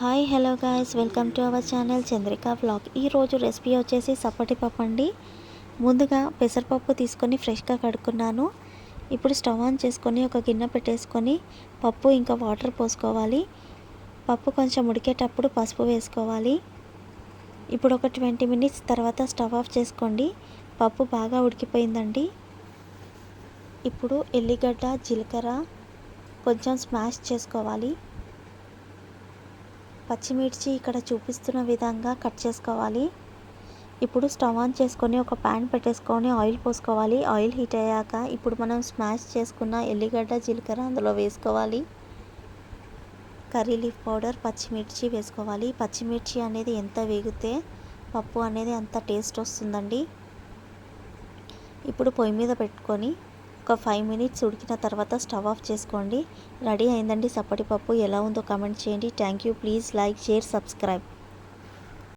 Hi hello guys. Welcome to our channel Chandrika vlog. ఈరోజు recipe వచ్చేసి సప్పటి పప్పు అండి. ముందుగా పెసరపప్పు తీసుకొని ఫ్రెష్గా కడుక్కున్నాను. ఇప్పుడు స్టవ్ ఆన్ చేసుకొని ఒక గిన్నె పెట్టేసుకొని పప్పు ఇంకా వాటర్ పోసుకోవాలి. పప్పు కొంచెం ఉడికేటప్పుడు పసుపు వేసుకోవాలి. ఇప్పుడు ఒక ట్వంటీ మినిట్స్ తర్వాత స్టవ్ ఆఫ్ చేసుకోండి. పప్పు బాగా ఉడికిపోయిందండి. ఇప్పుడు ఎల్లిగడ్డ జీలకర్ర కొంచెం స్మాష్ చేసుకోవాలి. పచ్చిమిర్చి ఇక్కడ చూపిస్తున్న విధంగా కట్ చేసుకోవాలి. ఇప్పుడు స్టవ్ ఆన్ చేసుకొని ఒక ప్యాన్ పెట్టేసుకొని ఆయిల్ పోసుకోవాలి. ఆయిల్ హీట్ అయ్యాక ఇప్పుడు మనం స్మాష్ చేసుకున్న ఎల్లిగడ్డ జీలకర్ర అందులో వేసుకోవాలి. కర్రీ లీఫ్ పౌడర్ పచ్చిమిర్చి వేసుకోవాలి. పచ్చిమిర్చి అనేది ఎంత వేగితే పప్పు అనేది అంత టేస్ట్ వస్తుందండి. ఇప్పుడు పొయ్యి మీద పెట్టుకొని ఒక ఫైవ్ మినిట్స్ ఉడికిన తర్వాత స్టవ్ ఆఫ్ చేసుకోండి. రెడీ అయిందండి సప్పటి పప్పు. ఎలా ఉందో కమెంట్ చేయండి. Thank you please like share subscribe